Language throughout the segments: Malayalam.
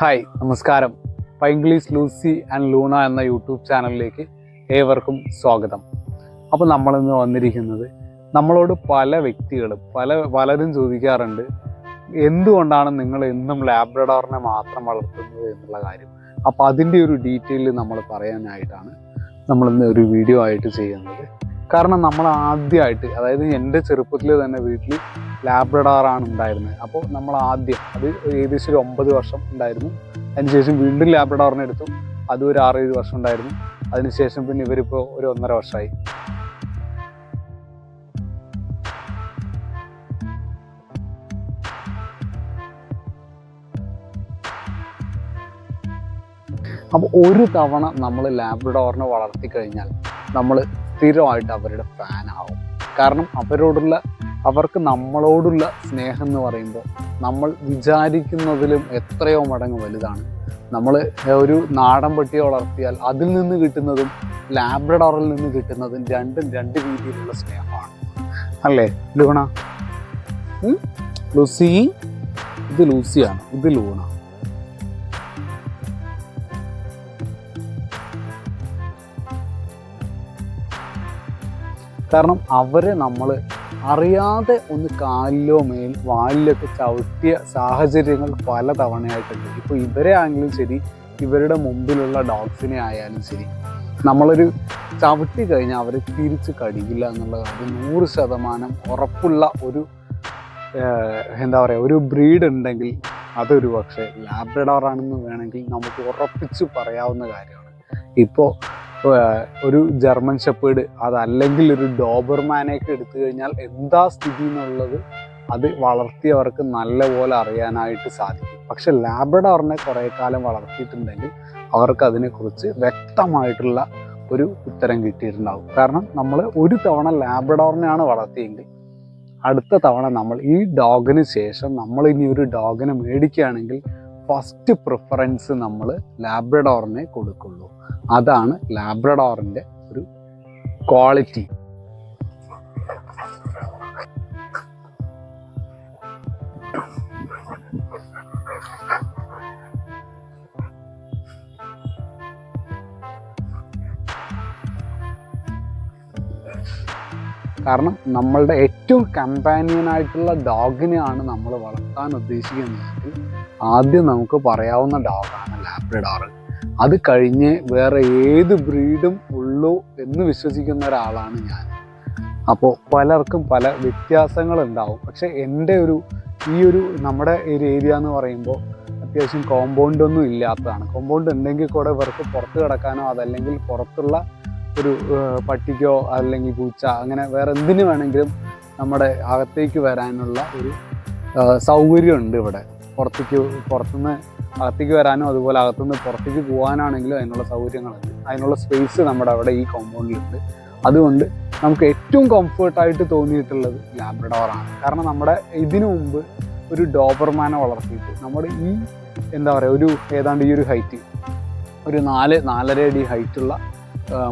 ഹായ് നമസ്കാരം. പൈംഗ്ലീഷ് ലൂസി ആൻഡ് ലൂണ എന്ന യൂട്യൂബ് ചാനലിലേക്ക് ഏവർക്കും സ്വാഗതം. അപ്പോൾ നമ്മളിന്ന് വന്നിരിക്കുന്നത് നമ്മളോട് പല വ്യക്തികളും പല പലരും ചോദിക്കാറുണ്ട് എന്തുകൊണ്ടാണ് നിങ്ങൾ എന്നും ലാബ്രഡോറിനെ മാത്രം വളർത്തുന്നത്? എന്നുള്ള കാര്യം. അപ്പോൾ അതിന്റെ ഒരു ഡീറ്റെയിൽ നമ്മൾ പറയാനായിട്ടാണ് നമ്മളിന്ന് ഒരു വീഡിയോ ആയിട്ട് ചെയ്യുന്നത്. കാരണം നമ്മൾ ആദ്യമായിട്ട് അതായത് എന്റെ ചെറുപ്പത്തിൽ തന്നെ വീട്ടിൽ ലാബ്രഡോറാണ് ഉണ്ടായിരുന്നത്. അപ്പോൾ നമ്മൾ ആദ്യം അത് ഏകദേശം ഒരു ഒമ്പത് വർഷം ഉണ്ടായിരുന്നു. അതിനുശേഷം വീണ്ടും ലാബ്രഡോറിനെ എടുത്തു. അതും ഒരു ആറേഴ് വർഷം ഉണ്ടായിരുന്നു. അതിനുശേഷം പിന്നെ ഇവരിപ്പോൾ ഒരു ഒന്നര വർഷമായി. അപ്പോൾ ഒരു തവണ നമ്മൾ ലാബ്രഡോറിനെ വളർത്തി കഴിഞ്ഞാൽ നമ്മൾ സ്ഥിരമായിട്ട് അവരുടെ ഫാൻ ആവും. കാരണം അവരോടുള്ള അവർക്ക് നമ്മളോടുള്ള സ്നേഹം എന്ന് പറയുമ്പോൾ നമ്മൾ വിചാരിക്കുന്നതിലും എത്രയോ മടങ്ങ് വലുതാണ്. നമ്മൾ ഒരു നാടൻ പട്ടിയെ വളർത്തിയാൽ അതിൽ നിന്ന് കിട്ടുന്നതും ലാബ്രഡോറിൽ നിന്ന് കിട്ടുന്നതും രണ്ടും രണ്ട് രീതിയിലുള്ള സ്നേഹമാണ്. അല്ലേ ലൂണ? ലൂസി? ഇത് ലൂസിയാണ് ഇത് ലൂണ. കാരണം അവരെ നമ്മൾ അറിയാതെ ഒന്ന് കാലിലോ മേൽ വാലിലൊക്കെ ചവിട്ടിയ സാഹചര്യങ്ങൾ പല തവണയായിട്ടുണ്ട് ഇപ്പോൾ ഇവരെ ആണെങ്കിലും ശരി ഇവരുടെ മുമ്പിലുള്ള ഡോഗ്സിനെ ആയാലും ശരി നമ്മളൊരു ചവിട്ടി കഴിഞ്ഞാൽ അവരെ തിരിച്ച് കടിയില്ല എന്നുള്ളത് അത് നൂറ് ശതമാനം ഉറപ്പുള്ള ഒരു എന്താ പറയുക ഒരു ബ്രീഡ് ഉണ്ടെങ്കിൽ അതൊരു പക്ഷേ ലാബ്രഡോറാണെന്ന് വേണമെങ്കിൽ നമുക്ക് ഉറപ്പിച്ച് പറയാവുന്ന കാര്യമാണ്. ഇപ്പോൾ ഒരു ജർമ്മൻ ഷെപ്പേഡ് അതല്ലെങ്കിൽ ഒരു ഡോബർമാനെയൊക്കെ എടുത്തു കഴിഞ്ഞാൽ എന്താ സ്ഥിതി എന്നുള്ളത് അത് വളർത്തിയവർക്ക് നല്ലപോലെ അറിയാനായിട്ട് സാധിക്കും. പക്ഷെ ലാബ്രഡോറിനെ കുറേ കാലം വളർത്തിയിട്ടുണ്ടെങ്കിൽ അവർക്ക് അതിനെക്കുറിച്ച് വ്യക്തമായിട്ടുള്ള ഒരു ഉത്തരം കിട്ടിയിട്ടുണ്ടാവും. കാരണം നമ്മൾ ഒരു തവണ ലാബ്രഡോറിനെയാണ് വളർത്തിയെങ്കിൽ അടുത്ത തവണ നമ്മൾ ഈ ഡോഗിന് ശേഷം നമ്മൾ ഇനി ഒരു ഡോഗിനെ മേടിക്കുകയാണെങ്കിൽ ഫസ്റ്റ് പ്രിഫറൻസ് നമ്മൾ ലാബ്രഡോറിനെ കൊടുക്കുള്ളൂ. അതാണ് ലാബ്രഡോറിന്റെ ഒരു ക്വാളിറ്റി കാരണം നമ്മളുടെ ഏറ്റവും കമ്പാനിയൻ ആയിട്ടുള്ള ഡോഗിനെയാണ് നമ്മൾ വളർത്താൻ ഉദ്ദേശിക്കുന്നതെങ്കിൽ ആദ്യം നമുക്ക് പറയാവുന്ന ഡോഗാണ് ലാബ്രഡോർ അത് കഴിഞ്ഞ് വേറെ ഏത് ബ്രീഡും ഉള്ളൂ എന്ന് വിശ്വസിക്കുന്ന ഒരാളാണ് ഞാൻ. അപ്പോൾ പലർക്കും പല വ്യത്യാസങ്ങളുണ്ടാവും. പക്ഷെ എന്റെ ഒരു ഈ ഒരു നമ്മുടെ ഒരു ഏരിയ എന്ന് പറയുമ്പോൾ അത്യാവശ്യം കോമ്പൗണ്ട് ഒന്നും ഇല്ലാത്തതാണ്. കോമ്പൗണ്ട് ഉണ്ടെങ്കിൽ കൂടെ ഇവർക്ക് പുറത്ത് കിടക്കാനോ അതല്ലെങ്കിൽ പുറത്തുള്ള ഒരു പട്ടിക്കോ അല്ലെങ്കിൽ പൂച്ച അങ്ങനെ വേറെ എന്തിനു വേണമെങ്കിലും നമ്മുടെ അകത്തേക്ക് വരാനുള്ള ഒരു സൗകര്യമുണ്ട് ഇവിടെ. പുറത്തേക്ക് പുറത്തുനിന്ന് അകത്തേക്ക് വരാനും അതുപോലെ അകത്തുനിന്ന് പുറത്തേക്ക് പോകാനാണെങ്കിലും അതിനുള്ള സൗകര്യങ്ങളുണ്ട്. അതിനുള്ള സ്പേസ് നമ്മുടെ അവിടെ ഈ കോമ്പൗണ്ടിലുണ്ട് അതുകൊണ്ട് നമുക്ക് ഏറ്റവും കംഫേർട്ടായിട്ട് തോന്നിയിട്ടുള്ളത് ലാബ്രഡോറാണ് കാരണം നമ്മുടെ ഇതിനു മുമ്പ് ഒരു ഡോബർമാനെ വളർത്തിയിട്ട് നമ്മുടെ ഈ എന്താ പറയുക ഒരു ഏതാണ്ട് ഈ ഒരു ഹൈറ്റ് ഒരു നാല് നാലര അടി ഹൈറ്റുള്ള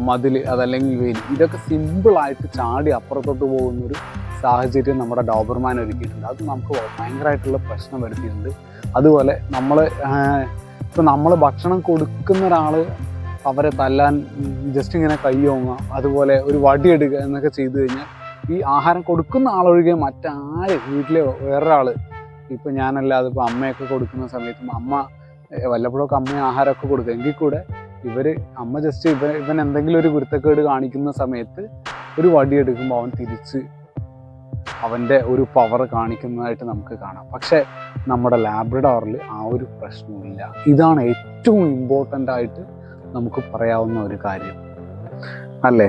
മതിൽ അതല്ലെങ്കിൽ വേലി. ഇതൊക്കെ സിമ്പിളായിട്ട് ചാടി അപ്പുറത്തോട്ട് പോകുന്നൊരു സാഹചര്യം നമ്മുടെ ഡോബർമാൻ ഒരുക്കിയിട്ടുണ്ട്. അത് നമുക്ക് ഭയങ്കരമായിട്ടുള്ള പ്രശ്നം വരുത്തിയിട്ടുണ്ട്. അതുപോലെ നമ്മൾ ഇപ്പം നമ്മൾ ഭക്ഷണം കൊടുക്കുന്ന ഒരാൾ അവരെ തല്ലാൻ ജസ്റ്റ് ഇങ്ങനെ കയ്യോങ്ങുക അതുപോലെ ഒരു വടിയെടുക്കുക എന്നൊക്കെ ചെയ്തു കഴിഞ്ഞാൽ ഈ ആഹാരം കൊടുക്കുന്ന ആളൊഴികെ മറ്റാര് വീട്ടിലെ വേറൊരാൾ ഇപ്പം ഞാനല്ലാതെ ഇപ്പോൾ അമ്മയൊക്കെ കൊടുക്കുന്ന സമയത്തും അമ്മ വല്ലപ്പോഴൊക്കെ അമ്മ ആഹാരമൊക്കെ കൊടുക്കുക എങ്കിൽ കൂടെ ഇവർ അമ്മ ജസ്റ്റ് ഇവൻ ഇവൻ എന്തെങ്കിലും ഒരു കുരുത്തക്കേട് കാണിക്കുന്ന സമയത്ത് ഒരു വടി എടുക്കുമ്പോൾ അവൻ തിരിച്ച് അവന്റെ ഒരു പവർ കാണിക്കുന്നതായിട്ട് നമുക്ക് കാണാം. പക്ഷേ നമ്മുടെ ലാബ്രഡോറിൽ ആ ഒരു പ്രശ്നമില്ല ഇതാണ് ഏറ്റവും ഇമ്പോർട്ടന്റ് ആയിട്ട് നമുക്ക് പറയാവുന്ന ഒരു കാര്യം. അല്ലേ?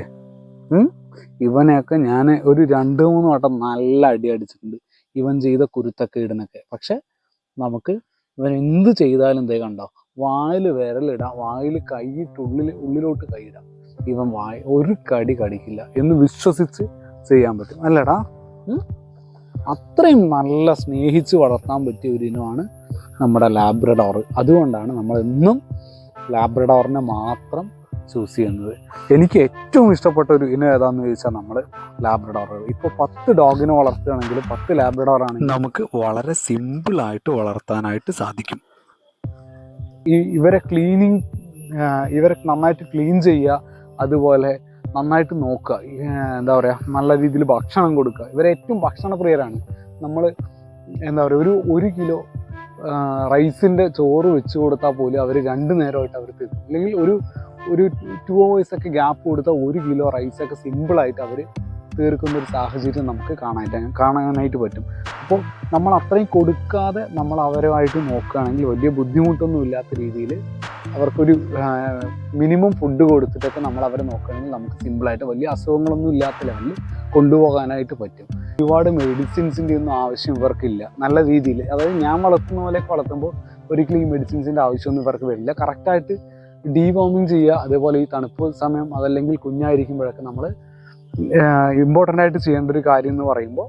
ഇവനെയൊക്കെ ഞാൻ ഒരു രണ്ട് മൂന്ന് വട്ടം നല്ല അടി അടിച്ചിട്ടുണ്ട്. ഇവൻ ചെയ്ത കുരുത്തക്കേടിനൊക്കെ. പക്ഷെ നമുക്ക് ഇവൻ എന്ത് ചെയ്താലും ദേ കണ്ടോ വായിൽ വിരലിടാം വായിൽ കൈയിട്ടുള്ളിൽ ഉള്ളിലോട്ട് കൈയിടാം. ഇവൻ വായ ഒരു കടി കടിക്കില്ല എന്ന് വിശ്വസിച്ച് ചെയ്യാൻ പറ്റും. അല്ലടാ അത്രയും നല്ല സ്നേഹിച്ച് വളർത്താൻ പറ്റിയ ഒരു ഇനമാണ് നമ്മുടെ ലാബ്രഡോർ. അതുകൊണ്ടാണ് നമ്മൾ എന്നും ലാബ്രഡോറിനെ മാത്രം ചൂസ് ചെയ്യുന്നത്. എനിക്ക് ഏറ്റവും ഇഷ്ടപ്പെട്ട ഒരു ഇനം ഏതാന്ന് ചോദിച്ചാൽ നമ്മൾ ലാബ്രഡോർ. ഇപ്പോൾ പത്ത് ഡോഗിനെ വളർത്തുകയാണെങ്കിൽ പത്ത് ലാബ്രഡോർ ആണെങ്കിൽ നമുക്ക് വളരെ സിമ്പിളായിട്ട് വളർത്താനായിട്ട് സാധിക്കും. ഈ ഇവരെ ക്ലീനിങ് ഇവരെ നന്നായിട്ട് ക്ലീൻ ചെയ്യുക അതുപോലെ നന്നായിട്ട് നോക്കുക എന്താ പറയുക നല്ല രീതിയിൽ ഭക്ഷണം കൊടുക്കുക. ഇവരെ ഏറ്റവും ഭക്ഷണപ്രിയരാണ്. നമ്മൾ എന്താ പറയുക ഒരു ഒരു കിലോ റൈസിന്റെ ചോറ് വെച്ച് കൊടുത്താൽ പോലും അവർ രണ്ട് നേരമായിട്ട് അവർ തിന്നും. അല്ലെങ്കിൽ ഒരു ഒരു ടു അവേഴ്സൊക്കെ ഗ്യാപ്പ് കൊടുത്താൽ ഒരു കിലോ റൈസൊക്കെ സിമ്പിളായിട്ട് അവർ തീർക്കുന്ന ഒരു സാഹചര്യം നമുക്ക് കാണാനായിട്ട് കാണാനായിട്ട് പറ്റും. അപ്പോൾ നമ്മൾ അത്രയും കൊടുക്കാതെ നമ്മൾ അവരുമായിട്ട് നോക്കുകയാണെങ്കിൽ വലിയ ബുദ്ധിമുട്ടൊന്നും ഇല്ലാത്ത രീതിയിൽ അവർക്കൊരു മിനിമം ഫുഡ് കൊടുത്തിട്ടൊക്കെ നമ്മൾ അവരെ നോക്കുകയാണെങ്കിൽ നമുക്ക് സിമ്പിളായിട്ട് വലിയ അസുഖങ്ങളൊന്നും ഇല്ലാത്ത ലെവലിൽ കൊണ്ടുപോകാനായിട്ട് പറ്റും. ഒരുപാട് മെഡിസിൻസിന്റെ ഒന്നും ആവശ്യം ഇവർക്കില്ല. നല്ല രീതിയിൽ. അതായത് ഞാൻ വളർത്തുന്ന പോലെയൊക്കെ വളർത്തുമ്പോൾ ഒരിക്കലും ഈ മെഡിസിൻസിന്റെ ആവശ്യമൊന്നും ഇവർക്ക് വരില്ല. കറക്റ്റായിട്ട് ഡീവോമിങ് ചെയ്യുക അതേപോലെ ഈ തണുപ്പ് സമയം അതല്ലെങ്കിൽ കുഞ്ഞായിരിക്കുമ്പോഴൊക്കെ നമ്മൾ ഇമ്പോർട്ടന്റ് ആയിട്ട് ചെയ്യേണ്ട ഒരു കാര്യം എന്ന് പറയുമ്പോൾ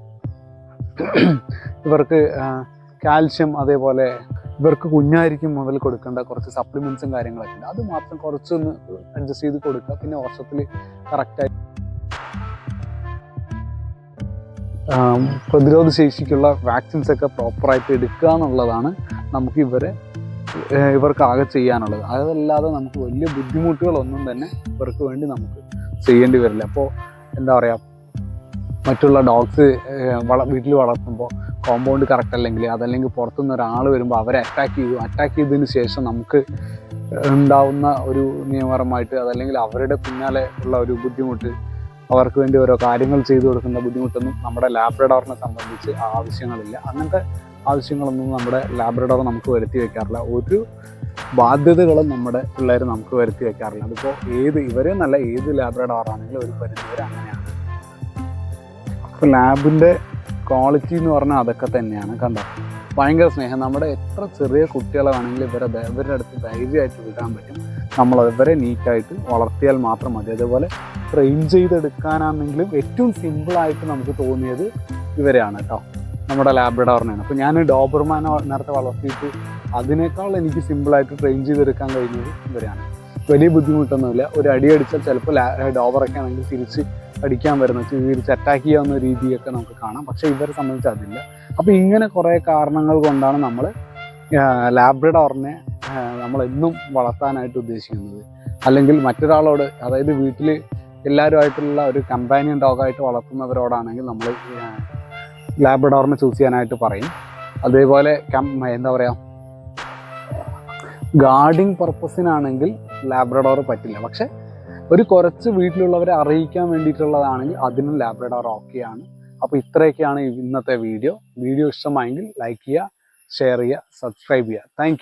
ഇവർക്ക് കാൽഷ്യം അതേപോലെ ഇവർക്ക് കുഞ്ഞായിരിക്കും മുതൽ കൊടുക്കേണ്ട കുറച്ച് സപ്ലിമെൻസും കാര്യങ്ങളൊക്കെ ഉണ്ട്. അത് മാത്രം കുറച്ചൊന്ന് അഡ്ജസ്റ്റ് ചെയ്ത് കൊടുക്കുക പിന്നെ വർഷത്തിൽ കറക്റ്റായി പ്രതിരോധ ശേഷിക്കുള്ള വാക്സിൻസ് ഒക്കെ പ്രോപ്പറായിട്ട് എടുക്കുക എന്നുള്ളതാണ് നമുക്ക് ഇവരെ ഇവർക്കാകെ ചെയ്യാനുള്ളത്. അതല്ലാതെ നമുക്ക് വലിയ ബുദ്ധിമുട്ടുകളൊന്നും തന്നെ ഇവർക്ക് വേണ്ടി നമുക്ക് ചെയ്യേണ്ടി വരില്ല. അപ്പോൾ എന്താ പറയുക മറ്റുള്ള ഡോഗ്സ് വള വീട്ടിൽ വളർത്തുമ്പോൾ കോമ്പൗണ്ട് കറക്റ്റ് അല്ലെങ്കിൽ അതല്ലെങ്കിൽ പുറത്തുനിന്ന് ഒരാൾ വരുമ്പോൾ അവരെ അറ്റാക്ക് ചെയ്തു. അറ്റാക്ക് ചെയ്തതിന് ശേഷം നമുക്ക് ഉണ്ടാവുന്ന ഒരു നിയമപരമായിട്ട് അതല്ലെങ്കിൽ അവരുടെ പിന്നാലെ ഉള്ള ഒരു ബുദ്ധിമുട്ട് അവർക്ക് വേണ്ടി ഓരോ കാര്യങ്ങൾ ചെയ്തു കൊടുക്കുന്ന ബുദ്ധിമുട്ടൊന്നും നമ്മുടെ ലാബ്രഡോറിനെ സംബന്ധിച്ച് ആവശ്യങ്ങളില്ല. അങ്ങനത്തെ ആവശ്യങ്ങളൊന്നും നമ്മുടെ ലാബ്രഡോർ നമുക്ക് വരുത്തി വയ്ക്കാറില്ല ഒരു ബാധ്യതകളും നമ്മുടെ പിള്ളേർ നമുക്ക് വരുത്തി വെക്കാറില്ല. അതിപ്പോൾ ഏത് ഇവരെ നല്ല ഏത് ലാബ്രഡോർ ആണെങ്കിലും ഒരു പരിധിവരെ അങ്ങനെയാണ്. അപ്പോൾ ലാബിന്റെ ക്വാളിറ്റി എന്ന് പറഞ്ഞാൽ അതൊക്കെ തന്നെയാണ്. കണ്ടോ? ഭയങ്കര സ്നേഹം. നമ്മുടെ എത്ര ചെറിയ കുട്ടികളെ വേണമെങ്കിലും ഇവരെ ഇവരുടെ അടുത്ത് ധൈര്യമായിട്ട് വിടാൻ പറ്റും. നമ്മൾ ഇവരെ നീറ്റായിട്ട് വളർത്തിയാൽ മാത്രം മതി. അതേപോലെ ട്രെയിൻ ചെയ്തെടുക്കാനാണെങ്കിലും ഏറ്റവും സിമ്പിളായിട്ട് നമുക്ക് തോന്നിയത് ഇവരെയാണ് കേട്ടോ. നമ്മുടെ ലാബ്രഡോറിനെയാണ്. അപ്പോൾ ഞാൻ ഡോബർമാനെ നേരത്തെ വളർത്തിയിട്ട് അതിനേക്കാൾ എനിക്ക് സിമ്പിളായിട്ട് ട്രെയിൻ ചെയ്തെടുക്കാൻ കഴിഞ്ഞത് ഇവരെയാണ് വലിയ ബുദ്ധിമുട്ടൊന്നുമില്ല. ഒരു അടി അടിച്ചാൽ ചിലപ്പോൾ ഡോബറൊക്കെ ആണെങ്കിൽ തിരിച്ച് അടിക്കാൻ വരുന്ന. തിരിച്ച് അറ്റാക്ക് ചെയ്യാവുന്ന രീതിയൊക്കെ നമുക്ക് കാണാം. പക്ഷേ ഇവരെ സംബന്ധിച്ച് അതില്ല. അപ്പോൾ ഇങ്ങനെ കുറേ കാരണങ്ങൾ കൊണ്ടാണ് നമ്മൾ ലാബ്രഡോറിനെ നമ്മളെന്നും വളർത്താനായിട്ട് ഉദ്ദേശിക്കുന്നത്. അല്ലെങ്കിൽ മറ്റൊരാളോട് അതായത് വീട്ടിൽ എല്ലാവരുമായിട്ടുള്ള ഒരു കമ്പാനിയൻ ഡോഗായിട്ട് വളർത്തുന്നവരോടാണെങ്കിൽ നമ്മൾ ലാബ്രഡോറിനെ ചൂസ് ചെയ്യാനായിട്ട് പറയും. അതേപോലെ എന്താ പറയുക ഗാർഡിങ് പർപ്പസിനാണെങ്കിൽ ലാബ്രഡോർ പറ്റില്ല. പക്ഷെ ഒരു കുറച്ച് വീട്ടിലുള്ളവരെ അറിയിക്കാൻ വേണ്ടിയിട്ടുള്ളതാണെങ്കിൽ അതിനും ലാബ്രഡോർ ഓക്കെയാണ് അപ്പോൾ ഇത്രയൊക്കെയാണ് ഇന്നത്തെ വീഡിയോ വീഡിയോ ഇഷ്ടമായെങ്കിൽ ലൈക്ക് ചെയ്യുക ഷെയർ ചെയ്യുക സബ്സ്ക്രൈബ് ചെയ്യുക. താങ്ക്